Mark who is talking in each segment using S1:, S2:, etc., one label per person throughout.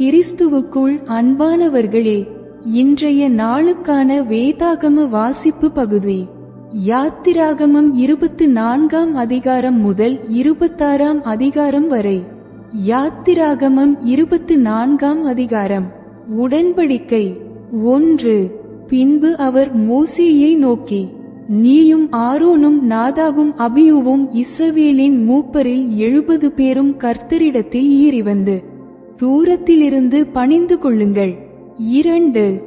S1: கிறிஸ்துவுக்குள் அன்பானவர்களே இன்றைய நாளுக்கான வேதாகம வாசிப்பு பகுதி. யாத்திராகமம் இருபத்து நான்காம் அதிகாரம் முதல் இருபத்தாறாம் அதிகாரம் வரை. யாத்திராகமம் இருபத்து நான்காம் அதிகாரம். உடன்படிக்கை. ஒன்று. பின்பு அவர் மோசேயை நோக்கி நீயும் ஆரோனும் நாதாவும் அபியுவும் இஸ்ரவேலின் மூப்பரில் எழுபது பேரும் கர்த்தரிடத்தில் ஏறி வந்து தூரத்திலிருந்து பணிந்து கொள்ளுங்கள். இரண்டு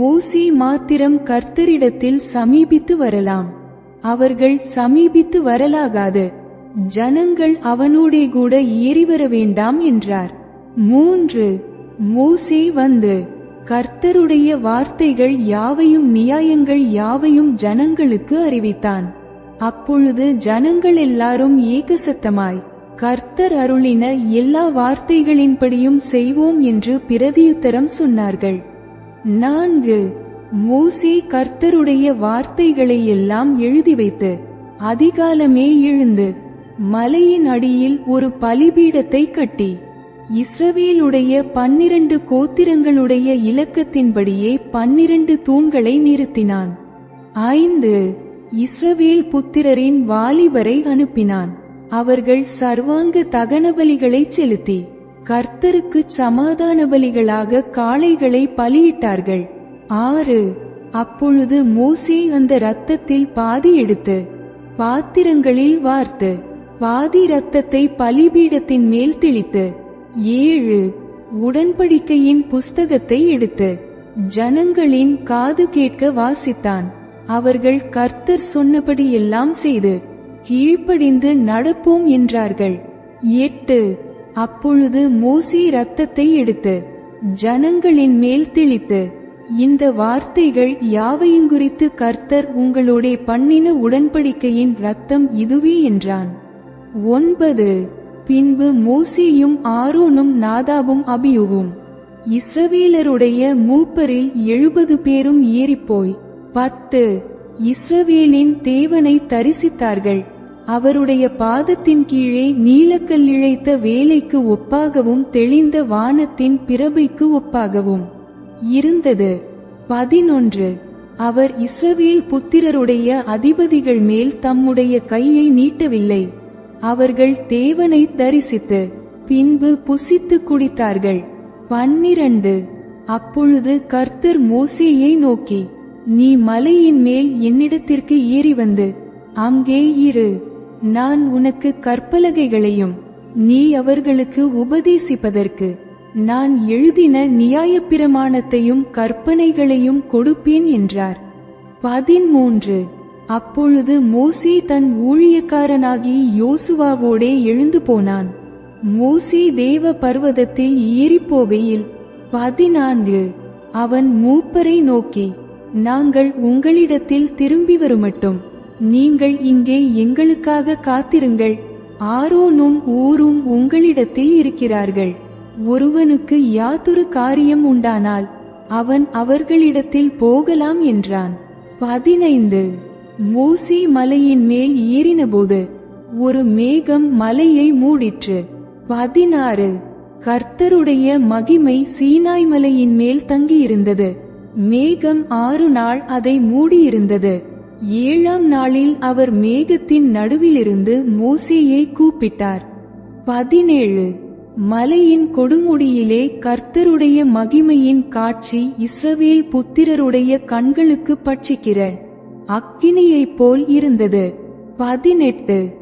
S1: மோசி மாத்திரம் கர்த்தரிடத்தில் சமீபித்து வரலாம். அவர்கள் சமீபித்து வரலாகாது. ஜனங்கள் அவனோடே கூட ஏறி வர வேண்டாம் என்றார். மூன்று மோசே வந்து கர்த்தருடைய வார்த்தைகள் யாவையும் நியாயங்கள் யாவையும் ஜனங்களுக்கு அறிவித்தான். அப்பொழுது ஜனங்கள் எல்லாரும் ஏகசத்தமாய் கர்த்தர் அருளின எல்லா வார்த்தைகளின்படியும் செய்வோம் என்று பிரதியுத்தரம் சொன்னார்கள். நான்கு மோசே கர்த்தருடைய வார்த்தைகளை எல்லாம் எழுதி வைத்து அதிகாலமே எழுந்து மலையின் அடியில் ஒரு பலிபீடத்தை கட்டி இஸ்ரவேலுடைய பன்னிரண்டு கோத்திரங்களுடைய இலக்கத்தின்படியே பன்னிரண்டு தூண்களை நிறுத்தினான். ஐந்து இஸ்ரவேல் புத்திரரின் வாலிபரை அனுப்பினான். அவர்கள் சர்வாங்க தகன பலிகளை செலுத்தி கர்த்தருக்கு சமாதான பலிகளாக காளைகளை பலியிட்டார்கள். ஆறு அப்பொழுது மோசே அந்த இரத்தத்தில் பாதி எடுத்து பாத்திரங்களில் வார்த்து பாதி இரத்தத்தை பலிபீடத்தின் மேல் தெளித்து ஏழு உடன்படிக்கையின் புஸ்தகத்தை எடுத்து ஜனங்களின் காது கேட்க வாசித்தான். அவர்கள் கர்த்தர் சொன்னபடி எல்லாம் செய்து கீழ்ப்படிந்து நடப்போம் என்றார்கள். எட்டு. அப்பொழுது மோசி ரத்தத்தை எடுத்து ஜனங்களின் மேல் தெளித்து இந்த வார்த்தைகள் யாவையும் குறித்து கர்த்தர் உங்களுடைய பண்ணின உடன்படிக்கையின் ரத்தம் இதுவே என்றான். ஒன்பது. பின்பு மோசியும் ஆரோனும் நாதாவும் அபியுவும் இஸ்ரவேலருடைய மூப்பரில் எழுபது பேரும் ஏறிப்போய் பத்து. இஸ்ரவேலின் தேவனை தரிசித்தார்கள். அவருடைய பாதத்தின் கீழே நீலக்கல் இழைத்த வேலைக்கு ஒப்பாகவும் தெளிந்த வானத்தின் பிறபைக்கு ஒப்பாகவும். இருந்தது. பதினொன்று. அவர் இஸ்ரவேல் புத்திரருடைய அதிபதிகள் மேல் தம்முடைய கையை நீட்டவில்லை. அவர்கள் தேவனை தரிசித்து பின்பு புசித்து குடித்தார்கள். பன்னிரண்டு. அப்பொழுது கர்த்தர் மோசேயை நோக்கி நீ மலையின் மேல் என்னிடத்திற்கு ஏறி வந்து அங்கே இரு. நான் உனக்கு கற்பலகைகளையும் நீ அவர்களுக்கு உபதேசிப்பதற்கு. நான் எழுதின நியாயப்பிரமாணத்தையும் கற்பனைகளையும் கொடுப்பேன் என்றார். பதிமூன்று அப்பொழுது மோசே தன் ஊழியக்காரனாகி யோசுவாவோடே எழுந்து போனான். மோசே தேவ பர்வதத்தில் ஏறிப்போகையில் பதினான்கு. அவன் மூப்பரை நோக்கி நாங்கள் உங்களிடத்தில் திரும்பி வருமட்டும். நீங்கள் இங்கே எங்களுக்காக காத்திருங்கள். ஆரோனும் ஊரும் உங்களிடத்தில் இருக்கிறார்கள். ஒருவனுக்கு யாதொரு காரியம் உண்டானால் அவன் அவர்களிடத்தில் போகலாம் என்றான். பதினைந்து. மூசி மலையின் மேல் ஏறினபோது ஒரு மேகம் மலையை மூடிற்று. பதினாறு. கர்த்தருடைய மகிமை சீனாய் மலையின் மேல் தங்கியிருந்தது. மேகம் ஆறு நாள் அதை மூடியிருந்தது. ஏழாம் நாளில் அவர் மேகத்தின் நடுவிலிருந்து மோசேயை கூப்பிட்டார். பதினேழு மலையின் கொடுமுடியிலே கர்த்தருடைய மகிமையின் காட்சி இஸ்ரவேல் புத்திரருடைய கண்களுக்கு பட்சிக்கிற அக்கினியைப் போல் இருந்தது. பதினெட்டு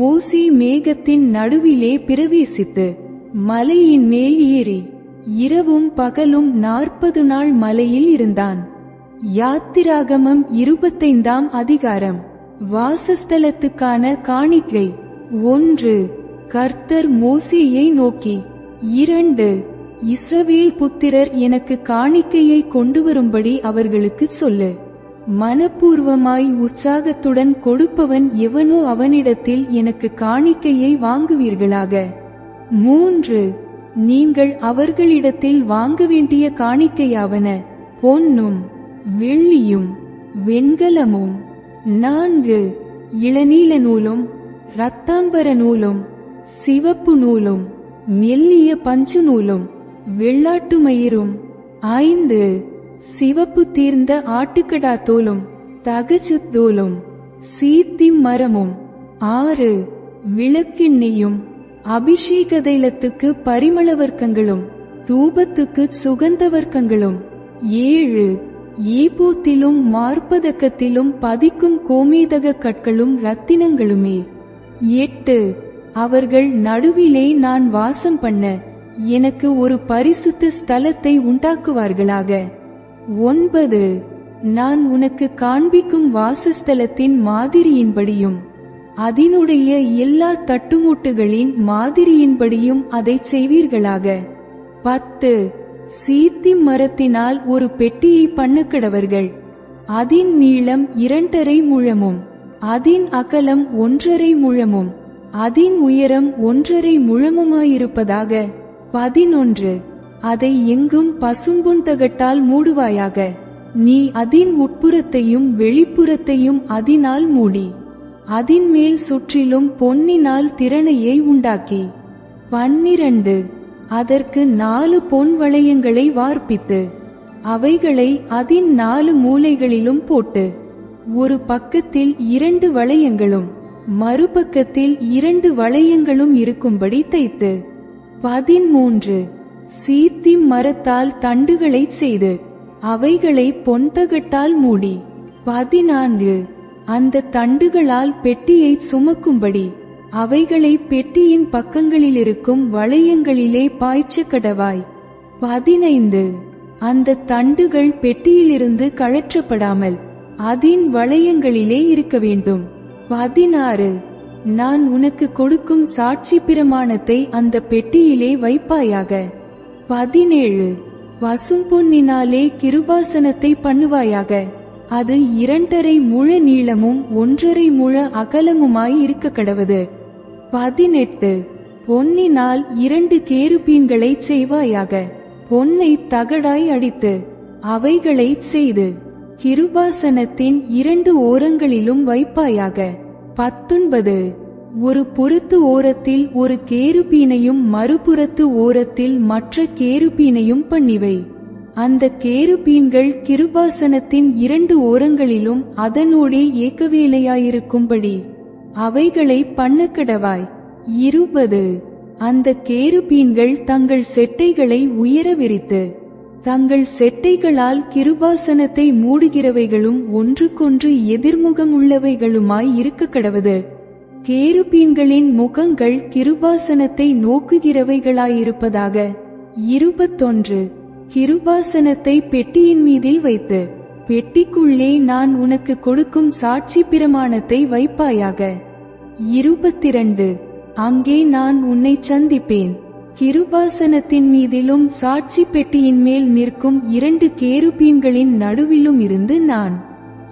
S1: மோசி மேகத்தின் நடுவிலே பிரவேசித்து மலையின் மேல் ஏறி இரவும் பகலும் நாற்பது நாள் மலையில் இருந்தான். யாத்திராகமம் இருபத்தைந்தாம் அதிகாரம். வாசஸ்தலத்துக்கான காணிக்கை. ஒன்று கர்த்தர் மோசேயை நோக்கி. இரண்டு இஸ்ரவேல் புத்திரர் எனக்கு காணிக்கையை கொண்டு வரும்படி அவர்களுக்கு சொல்லு. மனப்பூர்வமாய் உற்சாகத்துடன் கொடுப்பவன் எவனோ அவனிடத்தில் எனக்கு காணிக்கையை வாங்குவீர்களாக. மூன்று நீங்கள் அவர்களிடத்தில் வாங்க வேண்டிய காணிக்கையாவன. பொன்னும் வெள்ளியும் வெண்கலமும் நான்கு இளநீல நூலும் இரத்தாம்பர நூலும் சிவப்பு நூலும் மெல்லிய பஞ்சு நூலும் வெள்ளாட்டு மயிரும் ஐந்து சிவப்பு தீர்ந்த ஆட்டுக்கடா தோலும் தகச்சு தோலும் சீத்தி மரமும் ஆறு விளக்கெண்ணெயும் அபிஷேக தைலத்துக்கு பரிமளவர்க்கங்களும் தூபத்துக்கு சுகந்தவர்க்கங்களும் ஏழு ஈபூத்திலும் மார்பதக்கத்திலும் பதிக்கும் கோமேதக கற்களும் ரத்தினங்களுமே எட்டு அவர்கள் நடுவிலே நான் வாசம் பண்ண எனக்கு ஒரு பரிசுத்த ஸ்தலத்தை உண்டாக்குவார்களாக. ஒன்பது நான் உனக்கு காண்பிக்கும் வாசஸ்தலத்தின் மாதிரியின்படியும் அதனுடைய எல்லா தட்டுமுட்டுகளின் மாதிரியின்படியும் அதைச் செய்வீர்களாக. பத்து சீத்தி மரத்தினால் ஒரு பெட்டியை பண்ணுக்கிடவர்கள் அதின் நீளம் இரண்டரை முழமும் அதின் அகலம் ஒன்றரை முழமும் அதின் உயரம் ஒன்றரை முழமுமாயிருப்பதாக. பதினொன்று அதை எங்கும் பசும்பொன் தகட்டால் மூடுவாயாக. நீ அதின் உட்புறத்தையும் வெளிப்புறத்தையும் அதினால் மூடி அதின் மேல் சுற்றிலும் பொன்னினால் திறனையை உண்டாக்கி. பன்னிரண்டு அதற்கு நாலு பொன் வளையங்களை வார்ப்பித்து அவைகளை அதின் நாலு மூலைகளிலும் போட்டு ஒரு பக்கத்தில் இரண்டு வளையங்களும் மறுபக்கத்தில் இரண்டு வளையங்களும் இருக்கும்படி தைத்து பதிமூன்று சீத்தி மரத்தால் தண்டுகளை செய்து அவைகளை பொன்தகட்டால் மூடி பதினான்கு அந்த தண்டுகளால் பெட்டியை சுமக்கும்படி அவைகளை பெட்டியின் பக்கங்களில் இருக்கும் வளையங்களிலே பாய்ச்ச கடவாய். பதினைந்து. அந்த தண்டுகள் பெட்டியிலிருந்து கழற்றப்படாமல் அதின் வளையங்களிலே இருக்க வேண்டும். பதினாறு. நான் உனக்கு கொடுக்கும் சாட்சி பிரமாணத்தை அந்த பெட்டியிலே வைப்பாயாக. பதினேழு. வசும்பொன்னினாலே கிருபாசனத்தை பண்ணுவாயாக. அது இரண்டரை முழ நீளமும் ஒன்றரை முழ அகலமுமாய் இருக்க கடவது. பதினெட்டு. பொன்னினால் இரண்டு கேருபீன்களை செய்வாயாக. பொன்னை தகடாய் அடித்து அவைகளை செய்து கிருபாசனத்தின் இரண்டு ஓரங்களிலும் வைப்பாயாக. பத்தொன்பது. ஒரு புறத்து ஓரத்தில் ஒரு கேருபீனையும் மறுபுறத்து ஓரத்தில் மற்ற கேருபீனையும் பண்ணிவை. அந்த கேருபீன்கள் கிருபாசனத்தின் இரண்டு ஓரங்களிலும் அதனோடே ஏக்கவேலையாயிருக்கும்படி. அவைகளை பண்ணக்கடவாய் இருபது. அந்த கேருபீன்கள் தங்கள் செட்டைகளை உயர விரித்து தங்கள் செட்டைகளால் கிருபாசனத்தை மூடுகிறவைகளும் ஒன்றுக்கொன்று எதிர்முகம் உள்ளவைகளுமாய் இருக்க கடவது கேருபீன்களின் முகங்கள் கிருபாசனத்தை நோக்குகிறவைகளாயிருப்பதாக. இருபத்தொன்று. கிருபாசனத்தை பெட்டியின் மீதில் வைத்து பெட்டிக்குள்ளே நான் உனக்கு கொடுக்கும் சாட்சி பிரமாணத்தை வைப்பாயாக. இருபத்திரண்டு. அங்கே நான் உன்னை சந்திப்பேன். கிருபாசனத்தின் மீதிலும் சாட்சி பெட்டியின் மேல் நிற்கும் இரண்டு கேருபீன்களின் நடுவிலும் இருந்து நான்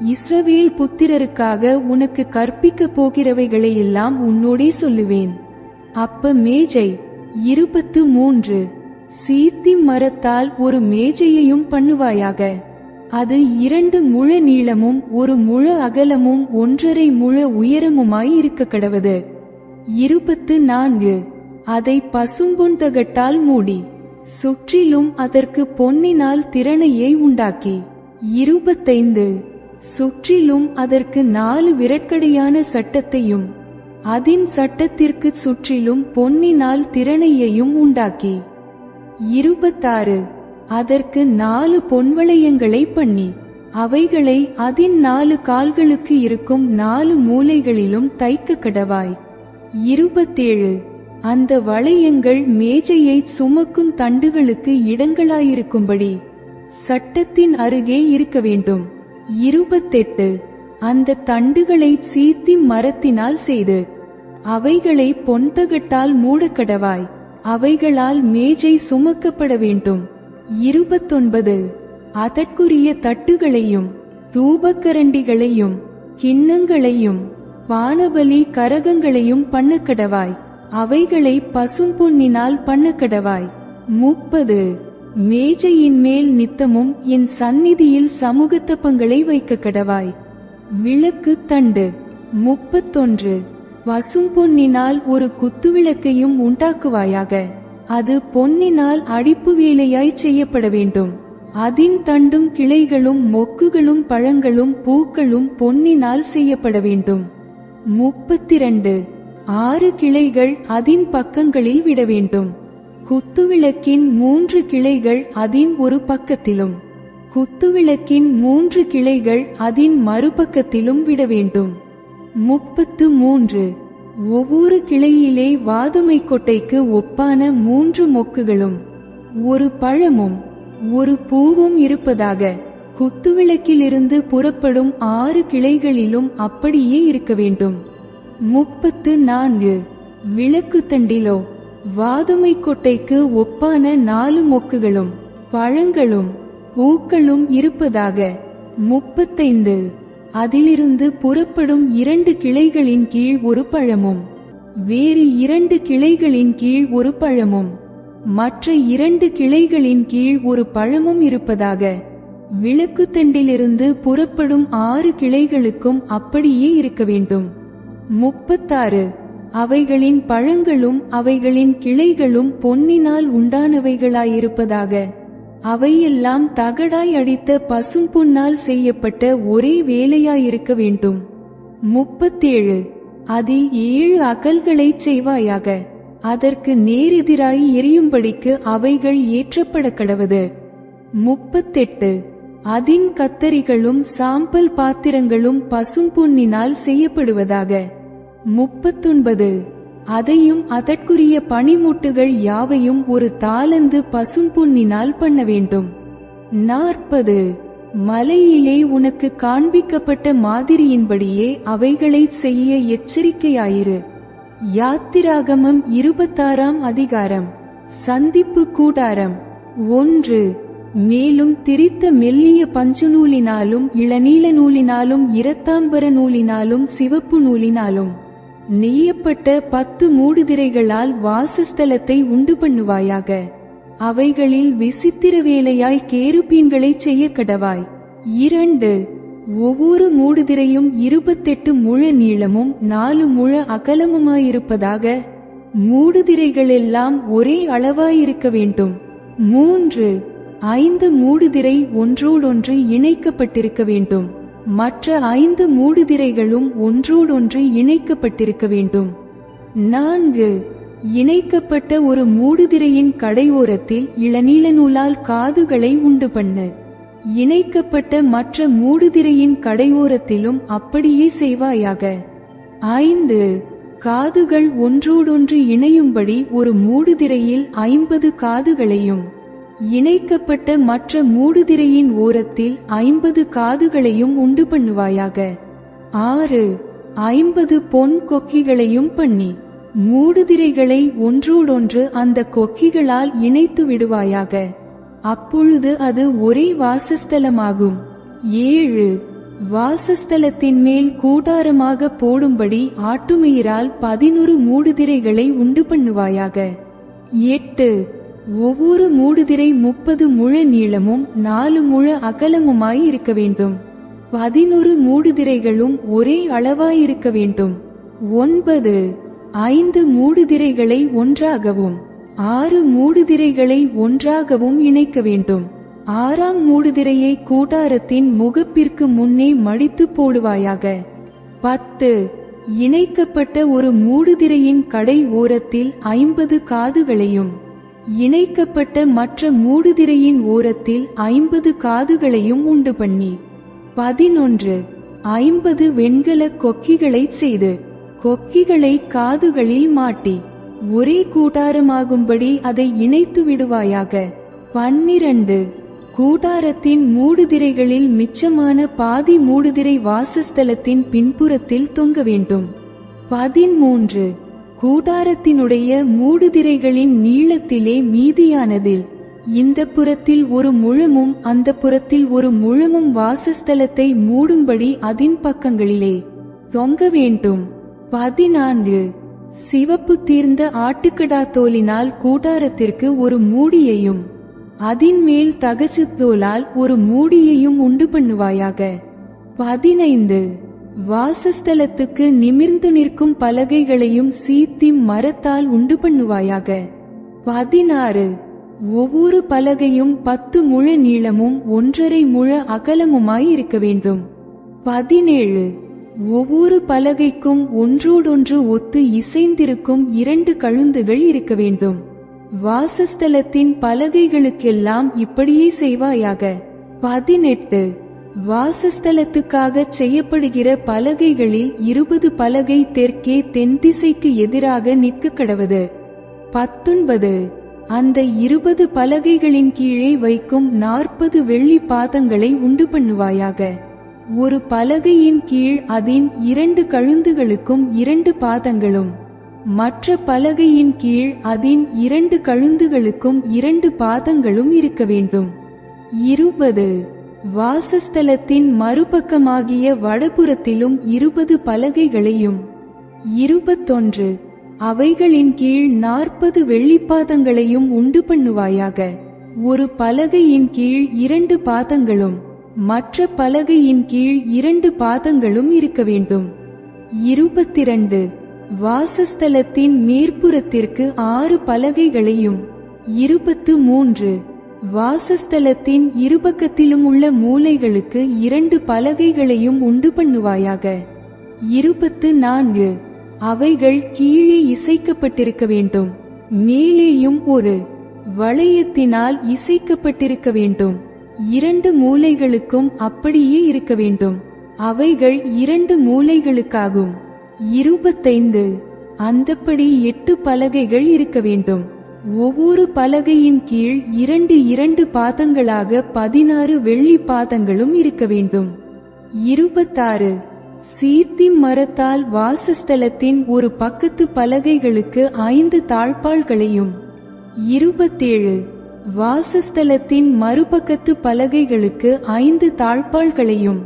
S1: இஸ்ரவேல் புத்திரருக்காக உனக்கு கற்பிக்கப் போகிறவைகளை எல்லாம் உன்னோடே சொல்லுவேன். அப்ப மேஜை இருபத்து மூன்று. சீத்தி மரத்தால் ஒரு மேஜையையும் பண்ணுவாயாக. அது இரண்டு முழு நீளமும் ஒரு முழு அகலமும் ஒன்றரை முழு உயரமுமாய் இருக்க கடவது. இருபத்து நான்கு. அதை பசும்பொன் தகட்டால் மூடி சுற்றிலும் அதற்கு பொன்னினால் திறனையை உண்டாக்கி. இருபத்தைந்து. சுற்றிலும் அதற்கு நாலு விரட்கடையான சட்டத்தையும் அதின் சட்டத்திற்கு சுற்றிலும் பொன்னினால் திறனையையும் உண்டாக்கி. இருபத்தாறு. அதற்கு நாலு பொன்வளையங்களை பண்ணி அவைகளை அதின் நாலு கால்களுக்கு இருக்கும் நாலு மூலைகளிலும் தைக்க கடவாய். இருபத்தேழு. அந்த வளையங்கள் மேஜையை சுமக்கும் தண்டுகளுக்கு இடங்களாயிருக்கும்படி சட்டத்தின் அருகே இருக்க வேண்டும். இருபத்தெட்டு. அந்த தண்டுகளை சீத்தி மரத்தினால் செய்து அவைகளை பொன்தகட்டால் மூடக்கடவாய் அவைகளால் மேஜை சுமக்கப்பட வேண்டும். இருபத்தொன்பது. அதற்குரிய தட்டுகளையும் தூபக்கரண்டிகளையும் கிண்ணங்களையும் வானபலி கரகங்களையும் பண்ணக்கடவாய். அவைகளை பசும்பொன்னினால் பண்ணக்கடவாய். முப்பது. மேஜையின் மேல் நித்தமும் என் சந்நிதியில் சமூகத்தப்பங்களை வைக்க கடவாய் விளக்கு தண்டு. முப்பத்தொன்று. வசும்பொன்னினால் ஒரு குத்துவிளக்கையும் உண்டாக்குவாயாக. அது பொன்னினால் அடிப்பு வேலையாய் செய்யப்பட வேண்டும். அதின் தண்டும் கிளைகளும் மொக்குகளும் பழங்களும் பூக்களும் பொன்னினால் செய்யப்பட வேண்டும். முப்பத்திரண்டு. ஆறு கிளைகள் அதின் பக்கங்களில் விட வேண்டும். குத்துவிளக்கின் மூன்று கிளைகள் அதின் ஒரு பக்கத்திலும். குத்துவிளக்கின் மூன்று கிளைகள் அதின் மறுபக்கத்திலும் விட வேண்டும். முப்பத்து மூன்று. ஒவ்வொரு கிளையிலே வாதுமை கொட்டைக்கு ஒப்பான மூன்று மொக்குகளும் ஒரு பழமும் ஒரு பூவும் இருப்பதாக குத்துவிளக்கிலிருந்து புறப்படும் ஆறு கிளைகளிலும் அப்படியே இருக்க வேண்டும். முப்பத்து நான்கு. விளக்கு தண்டிலோ வாதுமை கொட்டைக்கு ஒப்பான நாலு மொக்குகளும் பழங்களும் பூக்களும் இருப்பதாக முப்பத்தைந்து. அதிலிருந்து புறப்படும் இரண்டு கிளைகளின் கீழ் ஒரு பழமும் வேறு இரண்டு கிளைகளின் கீழ் ஒரு பழமும் மற்ற இரண்டு கிளைகளின் கீழ் ஒரு பழமும் இருப்பதாக விளக்கு தண்டிலிருந்து புறப்படும் ஆறு கிளைகளுக்கும் அப்படியே இருக்க வேண்டும். முப்பத்தாறு. அவைகளின் பழங்களும் அவைகளின் கிளைகளும் பொன்னினால் உண்டானவைகளாயிருப்பதாக அவையெல்லாம் தகடாய் அடித்த பசும்பொன்னால் செய்யப்பட்ட ஒரே வேலையாயிருக்க வேண்டும். முப்பத்தேழு. அதில் ஏழு அகல்களைச் செய்வாயாக. அதற்கு நேரெதிராய் எரியும்படிக்கு அவைகள் ஏற்றப்பட கடவது. முப்பத்தெட்டு. அதின் கத்தரிகளும் சாம்பல் பாத்திரங்களும் பசும்பொன்னினால் செய்யப்படுவதாக. முப்பத்தொன்பது. அதையும் அதற்குரிய பனிமுட்டுகள் யாவையும் ஒரு தாளந்து பசும்பொன்னினால் பண்ண வேண்டும். நாற்பது. மலையிலே உனக்கு காண்பிக்கப்பட்ட மாதிரியின்படியே அவைகளைச் செய்ய எச்சரிக்கையாயிரு. யாத்திராகமம் இருபத்தாறாம் அதிகாரம். சந்திப்பு கூடாரம். ஒன்று. மேலும் திரித்த மெல்லிய பஞ்சு நூலினாலும் இளநீல நூலினாலும் இரத்தாம்பர நூலினாலும் சிவப்பு நூலினாலும். நெய்யப்பட்ட பத்து மூடுதிரைகளால் வாசஸ்தலத்தை உண்டு பண்ணுவாயாக. அவைகளில் விசித்திர வேலையாய் கேருபீன்களைச் செய்ய கடவாய். இரண்டு ஒவ்வொரு மூடுதிரையும் இருபத்தெட்டு முழ நீளமும் நாலு முழ அகலமுமாயிருப்பதாக மூடுதிரைகளெல்லாம் ஒரே அளவாயிருக்க வேண்டும். மூன்று ஐந்து மூடுதிரை ஒன்றோடொன்று இணைக்கப்பட்டிருக்க வேண்டும். மற்ற ஐந்து மூடுதிரைகளும் ஒன்றோடொன்று இணைக்கப்பட்டிருக்க வேண்டும். நான்கு. இணைக்கப்பட்ட ஒரு மூடுதிரையின் கடையோரத்தில் இளநீல நூலால் காதுகளை உண்டு பண்ணு. இணைக்கப்பட்ட மற்ற மூடுதிரையின் கடையோரத்திலும் அப்படியே செய்வாயாக. ஐந்து. காதுகள் ஒன்றோடொன்று இணையும்படி ஒரு மூடுதிரையில் ஐம்பது காதுகளையும் இணைக்கப்பட்ட மற்ற மூடுதிரையின் ஓரத்தில் ஐம்பது காதுகளையும் உண்டு பண்ணுவாயாக. ஆறு ஐம்பது பொன் கொக்கிகளையும் பண்ணி மூடுதிரைகளை ஒன்றோடொன்று அந்த கொக்கிகளால் இணைத்து விடுவாயாக. அப்பொழுது அது ஒரே வாசஸ்தலமாகும். ஏழு வாசஸ்தலத்தின் மேல் கூடாரமாக போடும்படி ஆட்டுமயிரால் பதினொரு மூடுதிரைகளை உண்டு பண்ணுவாயாக. எட்டு ஒவ்வொரு மூடுதிரை முப்பது முழ நீளமும் நாலு முழ அகலமுமாய் இருக்க வேண்டும். பதினொரு மூடுதிரைகளும் ஒரே அளவாயிருக்க வேண்டும். ஒன்பது ஐந்து மூடுதிரைகளை ஒன்றாகவும் ஆறு மூடுதிரைகளை ஒன்றாகவும் இணைக்க வேண்டும். ஆறாம் மூடுதிரையை கூடாரத்தின் முகப்பிற்கு முன்னே மடித்து போடுவாயாக. பத்து இணைக்கப்பட்ட ஒரு மூடுதிரையின் கடை ஓரத்தில் ஐம்பது காதுகளையும் இணைக்கப்பட்ட மற்ற மூடுதிரையின் ஓரத்தில் ஐம்பது காதுகளையும் உண்டு பண்ணி. பதினொன்று ஐம்பது வெண்கல கொக்கிகளைச் செய்து கொக்கிகளை காதுகளில் மாட்டி ஒரே கூட்டாரமாகும்படி அதை இணைத்து விடுவாயாக. பன்னிரண்டு கூடாரத்தின் மூடுதிரைகளில் மிச்சமான பாதி மூடுதிரை வாசஸ்தலத்தின் பின்புறத்தில் தொங்க வேண்டும். பதிமூன்று கூடாரத்தினுடைய மூடுதிரைகளின் நீளத்திலே மீதியானதில் இந்த புறத்தில் ஒரு முழமும் அந்த புறத்தில் ஒரு முழமும் வாசஸ்தலத்தை மூடும்படி அதின் பக்கங்களிலே. தொங்க வேண்டும். பதினான்கு. சிவப்பு தீர்ந்த ஆட்டுக்கடா தோலினால் கூடாரத்திற்கு ஒரு மூடியையும் அதின் மேல் தகச்சு தோலால் ஒரு மூடியையும் உண்டு பண்ணுவாயாக. பதினைந்து. வாசஸ்தலத்துக்கு நிமிர்ந்து நிற்கும் பலகைகளையும் சீத்தி மரத்தால் உண்டு பண்ணுவாயாக. பதினாறு. ஒவ்வொரு பலகையும் பத்து முழ நீளமும் ஒன்றரை முழ அகலமுமாய் இருக்க வேண்டும். பதினேழு. ஒவ்வொரு பலகைக்கும் ஒன்றோடொன்று ஒத்து இசைந்திருக்கும் இரண்டு கழுந்துகள் இருக்க வேண்டும். வாசஸ்தலத்தின் பலகைகளுக்கெல்லாம் இப்படியே செய்வாயாக. பதினெட்டு. வாசஸ்தலத்துக்காக செய்யப்படுகிற பலகைகளில் இருபது பலகை தெற்கே தென் திசைக்கு எதிராக நிற்க கடவது. பத்தொன்பது. அந்த இருபது பலகைகளின் கீழே வைக்கும் நாற்பது வெள்ளி பாதங்களை உண்டு பண்ணுவாயாக. ஒரு பலகையின் கீழ் அதன் இரண்டு கழுந்துகளுக்கும் இரண்டு பாதங்களும். மற்ற பலகையின் கீழ் அதன் இரண்டு கழுந்துகளுக்கும் இரண்டு பாதங்களும் இருக்க வேண்டும். இருபது. வாசஸ்தலத்தின் மறுபக்கமாகிய வடபுறத்திலும் இருபது பலகைகளையும். இருபத்தொன்று. அவைகளின் கீழ் நாற்பது வெள்ளிப்பாதங்களையும் உண்டு பண்ணுவாயாக ஒரு பலகையின் கீழ் இரண்டு பாதங்களும் மற்ற பலகையின் கீழ் இரண்டு பாதங்களும் இருக்க வேண்டும். இருபத்திரண்டு. வாசஸ்தலத்தின் மேற்புறத்திற்கு ஆறு பலகைகளையும். இருபத்து மூன்று. வாசஸ்தலத்தின் இருபக்கத்திலும் உள்ள மூலைகளுக்கு இரண்டு பலகைகளையும் உண்டு பண்ணுவாயாக. இருபத்து நான்கு. அவைகள் கீழே இசைக்கப்பட்டிருக்க வேண்டும். மேலேயும் ஒரு. வளையத்தினால் இசைக்கப்பட்டிருக்க வேண்டும். இரண்டு மூலைகளுக்கும் அப்படியே இருக்க வேண்டும். அவைகள் இரண்டு மூலைகளுக்காகும். இருபத்தைந்து. அந்தப்படி எட்டு பலகைகள் இருக்க வேண்டும். ஒவ்வொரு பலகையின் கீழ் இரண்டு இரண்டு பாதங்களாக பதினாறு வெள்ளி பாதங்களும் இருக்க வேண்டும். இருபத்தாறு. சீத்தி மரத்தால் வாசஸ்தலத்தின் ஒரு பக்கத்து பலகைகளுக்கு ஐந்து தாழ்பாள்களையும் இருபத்தேழு. வாசஸ்தலத்தின் மறுபக்கத்து பலகைகளுக்கு ஐந்து தாழ்பாள்களையும்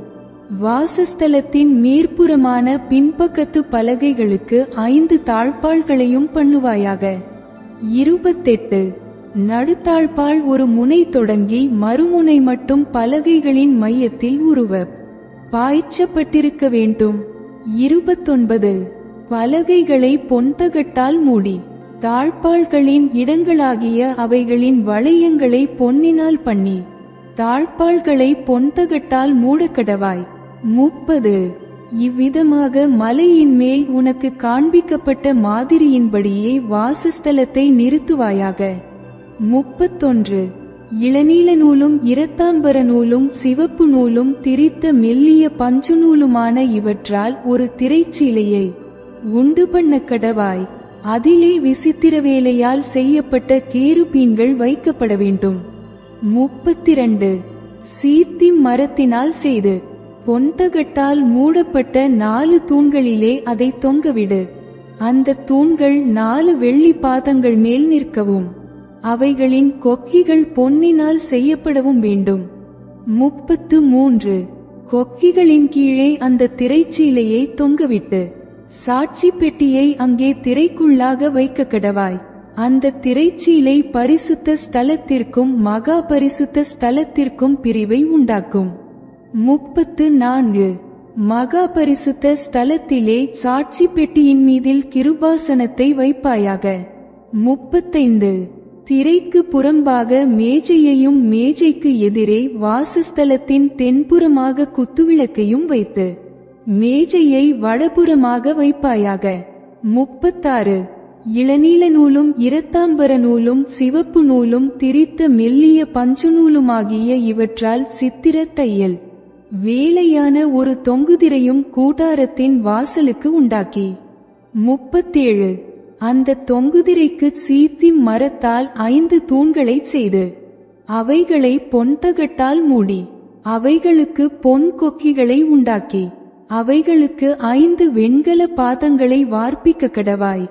S1: வாசஸ்தலத்தின் மேற்புறமான பின்பக்கத்து பலகைகளுக்கு ஐந்து தாழ்பாள்களையும் பண்ணுவாயாக. இருபத்தெட்டு. நடுத்தாழ்பால் ஒரு முனை தொடங்கி மறுமுனை மட்டும் பலகைகளின் மையத்தில் உருவ பாய்ச்சப்பட்டிருக்க வேண்டும். இருபத்தொன்பது. பலகைகளை பொன்தகட்டால் மூடி. தாழ்பாள்களின் இடங்களாகிய அவைகளின் வளையங்களை பொன்னினால் பண்ணி. தாழ்பாள்களை பொன்தகட்டால் மூடக்கடவாய். முப்பது. இவ்விதமாக மலையின் மேல் உனக்கு காண்பிக்கப்பட்ட மாதிரியின்படியே வாசஸ்தலத்தை நிறுத்துவாயாக. முப்பத்தொன்று. இளநீல நூலும் இரத்தாம்பர நூலும் சிவப்பு நூலும் திரித்த மெல்லிய பஞ்சு நூலுமான இவற்றால் ஒரு திரைச்சீலையை உண்டு பண்ண கடவாய். அதிலே விசித்திர வேலையால் செய்யப்பட்ட கேருபீன்கள் வைக்கப்பட வேண்டும். முப்பத்திரண்டு. சீத்தி மரத்தினால் செய்து பொன்தகட்டால் மூடப்பட்ட நாலு தூண்களிலே அதை தொங்கவிடு. அந்த தூண்கள் நாலு வெள்ளி பாதங்கள் மேல் நிற்கவும். அவைகளின் கொக்கிகள் பொன்னினால் செய்யப்படவும் வேண்டும். முப்பத்து மூன்று. கொக்கிகளின் கீழே அந்த திரைச்சீலையை தொங்கவிட்டு சாட்சி பெட்டியை அங்கே திரைக்குள்ளாக வைக்க கடவாய். அந்த திரைச்சீலை பரிசுத்த ஸ்தலத்திற்கும் மகா பரிசுத்த ஸ்தலத்திற்கும் பிரிவை உண்டாக்கும். முப்பத்து நான்கு மகாபரிசுத்த ஸ்தலத்திலே சாட்சி பெட்டியின் மீதில் கிருபாசனத்தை வைப்பாயாக. முப்பத்தைந்து. திரைக்கு புறம்பாக மேஜையையும் மேஜைக்கு எதிரே வாசஸ்தலத்தின் தென்புறமாக குத்துவிளக்கையும் வைத்து மேஜையை வடபுறமாக வைப்பாயாக. முப்பத்தாறு. இளநீல நூலும் இரத்தாம்பர நூலும் சிவப்பு நூலும் திரித்த மெல்லிய பஞ்சு நூலுமாகிய இவற்றால் சித்திர தையல். வேலையான ஒரு தொங்குதிரையும் கூடாரத்தின் வாசலுக்கு உண்டாக்கி. முப்பத்தேழு. அந்த தொங்குதிரைக்கு சீத்தி மரத்தால் ஐந்து தூண்களை செய்து அவைகளை பொன்தகட்டால் மூடி அவைகளுக்கு பொன் கொக்கிகளை உண்டாக்கி அவைகளுக்கு ஐந்து வெண்கல பாதங்களை வார்ப்பிக்க கடவாய்.